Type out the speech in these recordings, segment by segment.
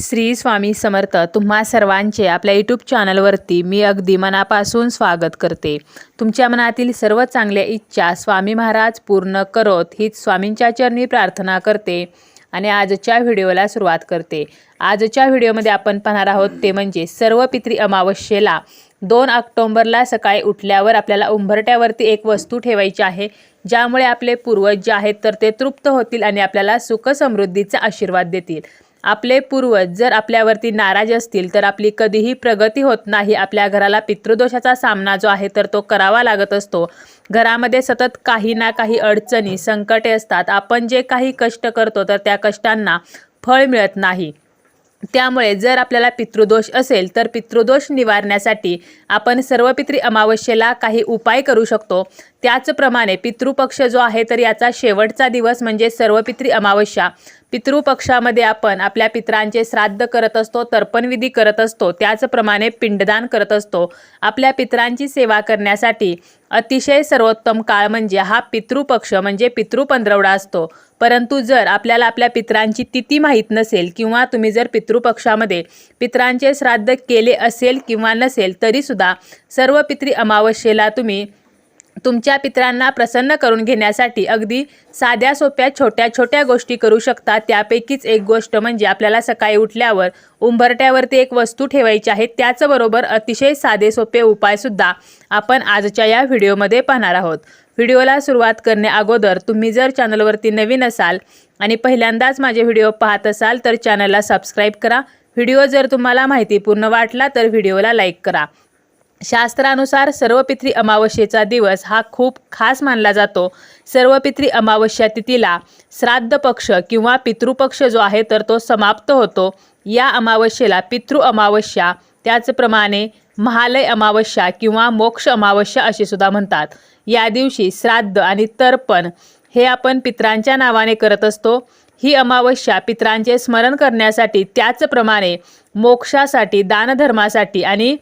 श्री स्वामी समर्थ तुम्हा सर्वांचे आपल्या यूट्यूब चॅनलवरती मी अगदी मनापासून स्वागत करते. तुमच्या मनातील सर्व चांगल्या इच्छा स्वामी महाराज पूर्ण करोत हीच स्वामींच्या चरणी प्रार्थना करते आणि आजच्या व्हिडिओला सुरुवात करते. आजच्या व्हिडिओमध्ये आपण पाहणार आहोत ते म्हणजे सर्व पित्री अमावस्येला दोन ऑक्टोंबरला सकाळी उठल्यावर आपल्याला उंबरट्यावरती एक वस्तू ठेवायची आहे ज्यामुळे आपले पूर्वज जे आहेत तर ते तृप्त होतील आणि आपल्याला सुख समृद्धीचा आशीर्वाद देतील. आपले पूर्वज जर आपल्यावरती नाराज असतील तर आपली कधीही प्रगती होत नाही. आपल्या घराला पितृदोषाचा सामना जो आहे तर तो करावा लागत असतो. घरामध्ये सतत काही ना काही अडचणी संकटे असतात. आपण जे काही कष्ट करतो तर त्या कष्टांना फळ मिळत नाही. त्यामुळे जर आपल्याला पितृदोष असेल तर पितृदोष निवारण्यासाठी आपण सर्व पितृ अमावस्येला काही उपाय करू शकतो. त्याचप्रमाणे पितृपक्ष जो आहे तर याचा शेवटचा दिवस म्हणजे सर्व पितृ अमावस्या. पितृपक्षामध्ये आपण आपल्या पित्रांचे श्राद्ध करत असतो तर्पणविधी करत असतो त्याचप्रमाणे पिंडदान करत असतो. आपल्या पित्रांची सेवा करण्यासाठी अतिशय सर्वोत्तम काळ म्हणजे हा पितृपक्ष म्हणजे पितृ पंधरवडा असतो. परंतु जर आपल्याला आपल्या पित्रांची तिथी माहीत नसेल किंवा तुम्ही जर पितृपक्षामध्ये पित्रांचे श्राद्ध केले असेल किंवा नसेल तरीसुद्धा सर्व पितृ अमावस्येला तुम्ही तुमच्या पित्रांना प्रसन्न करून घेण्यासाठी अगदी साध्या सोप्या छोट्या छोट्या गोष्टी करू शकता. त्यापैकीच एक गोष्ट म्हणजे आपल्याला सकाळी उठल्यावर उंबरट्यावरती एक वस्तू ठेवायची आहे. त्याचबरोबर अतिशय साधे सोपे उपायसुद्धा आपण आजच्या या व्हिडिओमध्ये पाहणार आहोत. व्हिडिओला सुरुवात करण्या अगोदर तुम्ही जर चॅनलवरती नवीन असाल आणि पहिल्यांदाच माझे व्हिडिओ पाहत असाल तर चॅनलला सबस्क्राईब करा. व्हिडिओ जर तुम्हाला माहितीपूर्ण वाटला तर व्हिडिओला लाईक करा. शास्त्रानुसार सर्व अमावस्येचा दिवस हा खूप खास मानला जातो. सर्व अमावस्या तिथीला श्राद्ध पक्ष किंवा पितृपक्ष जो आहे तर तो समाप्त होतो. या अमावस्येला पितृ अमावस्या त्याचप्रमाणे महालय अमावस्या किंवा मोक्ष अमावस्या असे सुद्धा म्हणतात. या दिवशी श्राद्ध आणि तर्पण हे आपण पित्रांच्या नावाने करत असतो. ही अमावस्या पित्रांचे स्मरण करण्यासाठी त्याचप्रमाणे मोक्षासाठी दानधर्मासाठी आणि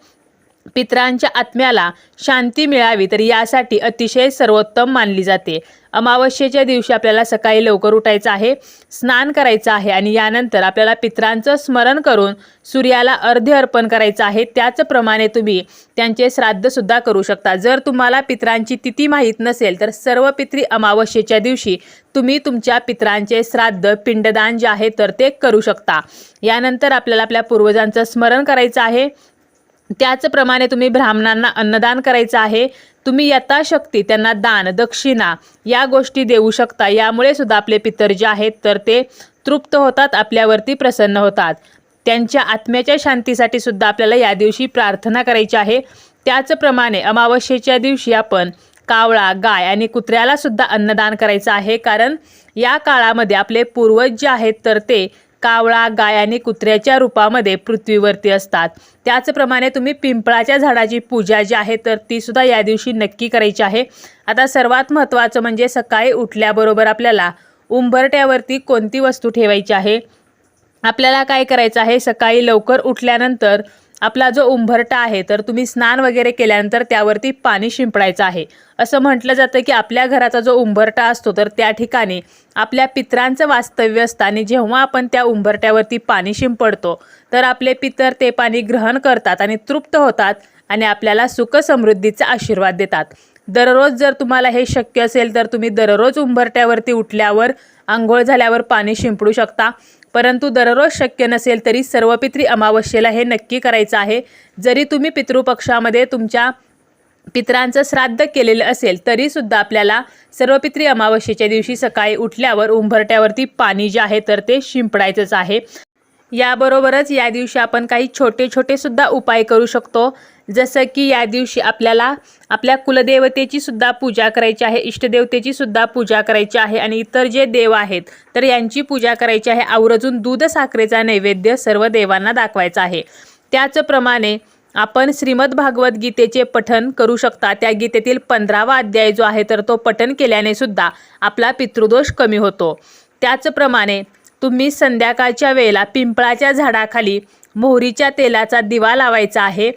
पित्रांच्या आत्म्याला शांती मिळावी तर यासाठी अतिशय सर्वोत्तम मानली जाते. अमावस्येच्या दिवशी आपल्याला सकाळी लवकर उठायचं आहे स्नान करायचं आहे आणि यानंतर आपल्याला पित्रांचं स्मरण करून सूर्याला अर्ध्य अर्पण करायचं आहे. त्याचप्रमाणे तुम्ही त्यांचे श्राद्धसुद्धा करू शकता. जर तुम्हाला पित्रांची तिथी माहीत नसेल तर सर्व पित्री अमावस्येच्या दिवशी तुम्ही तुमच्या पित्रांचे श्राद्ध पिंडदान जे आहे तर ते करू शकता. यानंतर आपल्याला आपल्या पूर्वजांचं स्मरण करायचं आहे. त्याचप्रमाणे तुम्ही ब्राह्मणांना अन्नदान करायचं आहे. तुम्ही यथाशक्ती त्यांना दान दक्षिणा या गोष्टी देऊ शकता. यामुळे सुद्धा आपले पितर जे आहेत तर ते तृप्त होतात आपल्यावरती प्रसन्न होतात. त्यांच्या आत्म्याच्या शांतीसाठी सुद्धा आपल्याला या दिवशी प्रार्थना करायची आहे. त्याचप्रमाणे अमावस्येच्या दिवशी आपण कावळा गाय आणि कुत्र्याला सुद्धा अन्नदान करायचं आहे. कारण या काळामध्ये आपले पूर्वज जे आहेत तर ते कावळा गाय आणि कुत्र्याच्या रूपामध्ये पृथ्वीवरती असतात. त्याचप्रमाणे तुम्ही पिंपळाच्या झाडाची पूजा जी आहे तर ती सुद्धा या दिवशी नक्की करायची आहे. आता सर्वात महत्त्वाचं म्हणजे सकाळी उठल्याबरोबर आपल्याला उंबरट्यावरती कोणती वस्तू ठेवायची आहे? आपल्याला काय करायचं आहे? सकाळी लवकर उठल्यानंतर आपला जो उंबरटा आहे तर तुम्ही स्नान वगैरे केल्यानंतर त्यावरती पाणी शिंपडायचं आहे. असं म्हटलं जातं की आपल्या घराचा जो उंबरटा असतो तर त्या ठिकाणी आपल्या पित्रांचं वास्तव्य असतं आणि जेव्हा आपण त्या उंबरट्यावरती पाणी शिंपडतो तर आपले पितर ते पाणी ग्रहण करतात आणि तृप्त होतात आणि आपल्याला सुखसमृद्धीचा आशीर्वाद देतात. दररोज जर तुम्हाला हे शक्य असेल तर तुम्ही दररोज उंबरट्यावरती उठल्यावर आंघोळ झाल्यावर पाणी शिंपडू शकता. परंतु दररोज शक्य नसेल तरी सर्व पित्री अमावस्येला हे नक्की करायचं आहे. जरी तुम्ही पितृपक्षामध्ये तुमच्या पित्रांचं श्राद्ध केलेलं असेल तरीसुद्धा आपल्याला सर्व पित्री अमावस्येच्या दिवशी सकाळी उठल्यावर उंबरट्यावरती पाणी जे आहे तर ते शिंपडायचंच आहे. याबरोबरच या दिवशी आपण काही छोटे छोटे सुद्धा उपाय करू शकतो. जसं की या दिवशी आपल्याला आपल्या कुलदेवतेची सुद्धा पूजा करायची आहे इष्टदेवतेची सुद्धा पूजा करायची आहे आणि इतर जे देव आहेत तर यांची पूजा करायची आहे. आवर्जून दूध साखरेचा नैवेद्य सर्व देवांना दाखवायचा आहे. त्याचप्रमाणे आपण श्रीमद भागवत गीतेचे पठन करू शकता. त्या गीतेतील पंधरावा अध्याय जो आहे तर तो पठन केल्याने सुद्धा आपला पितृदोष कमी होतो. त्याचप्रमाणे तुम्ही संध्याकाळच्या वेळेला पिंपळाच्या झाडाखाली मोहरीच्या तेलाचा दिवा लावायचा आहे.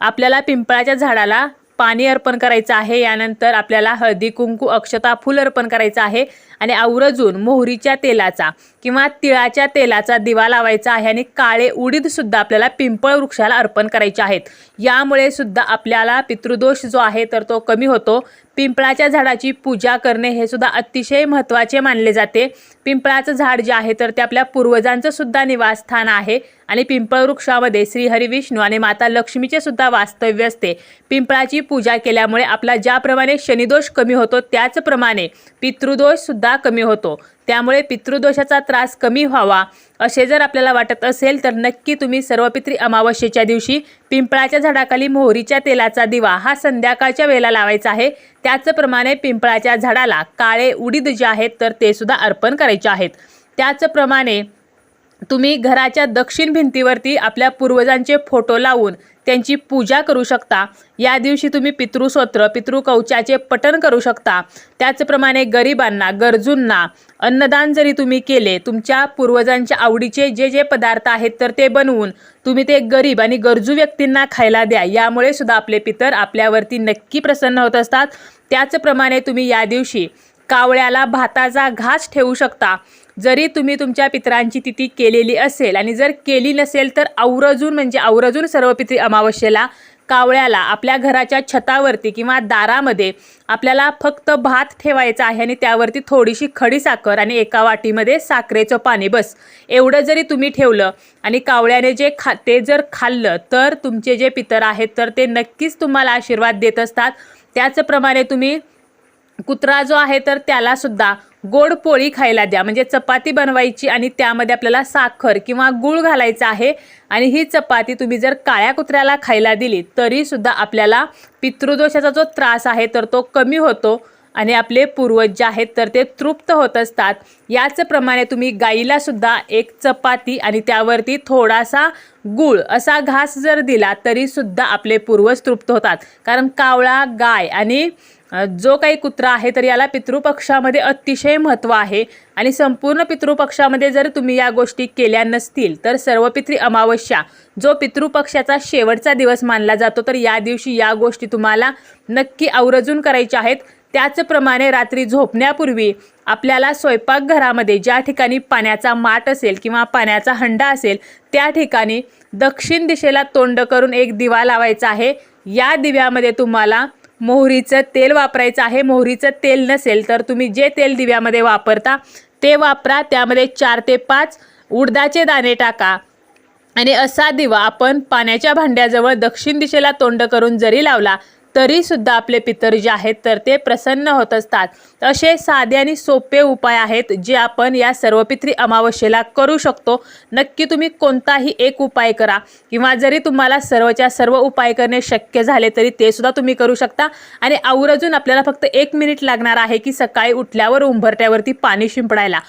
आपल्याला पिंपळाच्या झाडाला पाणी अर्पण करायचं आहे. यानंतर आपल्याला हळदी कुंकू अक्षता फूल अर्पण करायचं आहे. आणि आवरजून मोहरीच्या तेलाचा किंवा तिळाच्या तेलाचा दिवा लावायचा आहे. आणि काळे उडीदसुद्धा आपल्याला पिंपळ वृक्षाला अर्पण करायचे आहेत. यामुळे सुद्धा आपल्याला पितृदोष जो आहे तर तो कमी होतो. पिंपळाच्या झाडाची पूजा करणे हे सुद्धा अतिशय महत्त्वाचे मानले जाते. पिंपळाचं झाड जे आहे तर ते आपल्या पूर्वजांचं सुद्धा निवासस्थान आहे. आणि पिंपळ वृक्षामध्ये श्रीहरी विष्णू आणि माता लक्ष्मीचे सुद्धा वास्तव्य असते. पिंपळाची पूजा केल्यामुळे आपला ज्याप्रमाणे शनिदोष कमी होतो त्याचप्रमाणे पितृदोष सुद्धा कमी होतो. त्यामुळे पितृदोषाचा त्रास कमी व्हावा असे जर आपल्याला वाटत असेल तर नक्की तुम्ही सर्वपित्री अमावस्येच्या दिवशी पिंपळाच्या झाडाखाली मोहरीच्या तेलाचा दिवा हा संध्याकाळच्या वेळेला लावायचा आहे. त्याचप्रमाणे पिंपळाच्या झाडाला काळे उडीद जे आहेत तर ते सुद्धा अर्पण करायचे आहेत. त्याचप्रमाणे तुम्ही घराच्या दक्षिण भिंतीवरती आपल्या पूर्वजांचे फोटो लावून त्यांची पूजा करू शकता. या दिवशी तुम्ही पितृसोत्र पितृकवचाचे पठण करू शकता. त्याचप्रमाणे गरिबांना गरजूंना अन्नदान जरी तुम्ही केले तुमच्या पूर्वजांच्या आवडीचे जे जे पदार्थ आहेत तर ते बनवून तुम्ही ते गरीब आणि गरजू व्यक्तींना खायला द्या. यामुळे सुद्धा आपले पितर आपल्यावरती नक्की प्रसन्न होत असतात. त्याचप्रमाणे तुम्ही या दिवशी कावळ्याला भाताचा घास ठेवू शकता. जरी तुम्ही तुमच्या पितरांची तिथी केलेली असेल आणि जर केली नसेल तर आवरजून म्हणजे आवरजून सर्व पित्री अमावस्येला कावळ्याला आपल्या घराच्या छतावरती किंवा दारामध्ये आपल्याला फक्त भात ठेवायचा आहे आणि त्यावरती थोडीशी खडी साखर आणि एका वाटीमध्ये साखरेचं पाणी बस. एवढं जरी तुम्ही ठेवलं आणि कावळ्याने जे खा ते जर खाल्लं तर तुमचे जे पितर आहेत तर ते नक्कीच तुम्हाला आशीर्वाद देत असतात. त्याचप्रमाणे तुम्ही कुत्रा जो आहे तर त्यालासुद्धा गोड पोळी खायला द्या. म्हणजे चपाती बनवायची आणि त्यामध्ये आपल्याला साखर किंवा गूळ घालायचा आहे. आणि ही चपाती तुम्ही जर काळ्या कुत्र्याला खायला दिली तरीसुद्धा आपल्याला पितृदोषाचा जो त्रास आहे तर तो कमी होतो. आणि आपले पूर्वज जे आहेत तर ते तृप्त होत असतात. याचप्रमाणे तुम्ही गाईला सुद्धा एक चपाती आणि त्यावरती थोडासा गूळ असा घास जर दिला तरी सुद्धा आपले पूर्वज तृप्त होतात. कारण कावळा गाय आणि जो काही कुत्रा आहे तर याला पितृपक्षामध्ये अतिशय महत्त्व आहे. आणि संपूर्ण पितृपक्षामध्ये जर तुम्ही या गोष्टी केल्या नसतील तर सर्व पितृ अमावस्या जो पितृपक्षाचा शेवटचा दिवस मानला जातो तर या दिवशी या गोष्टी तुम्हाला नक्की आवर्जून करायच्या आहेत. त्याचप्रमाणे रात्री झोपण्यापूर्वी आपल्याला स्वयंपाकघरामध्ये ज्या ठिकाणी पाण्याचा माठ असेल किंवा पाण्याचा हंडा असेल त्या ठिकाणी दक्षिण दिशेला तोंड करून एक दिवा लावायचा आहे. या दिव्यामध्ये तुम्हाला मोहरीचं तेल वापरायचं आहे. मोहरीचं तेल नसेल तर तुम्ही जे तेल दिव्यामध्ये वापरता ते वापरा. त्यामध्ये चार ते पाच उडदाचे दाणे टाका. आणि असा दिवा आपण पाण्याच्या भांड्याजवळ दक्षिण दिशेला तोंड करून जरी लावला तरीसुद्धा आपले पितर जे आहेत तर ते प्रसन्न होत असतात. असे साधे आणि सोपे उपाय आहेत जे आपण या सर्वपित्री अमावस्येला करू शकतो. नक्की तुम्ही कोणताही एक उपाय करा. किंवा जरी तुम्हाला सर्वच्या सर्व उपाय करणे शक्य झाले तरी ते सुद्धा तुम्ही करू शकता. आणि आवर्जून आपल्याला फक्त एक मिनिट लागणार आहे की सकाळी उठल्यावर उंबरट्यावरती पाणी शिंपडायला.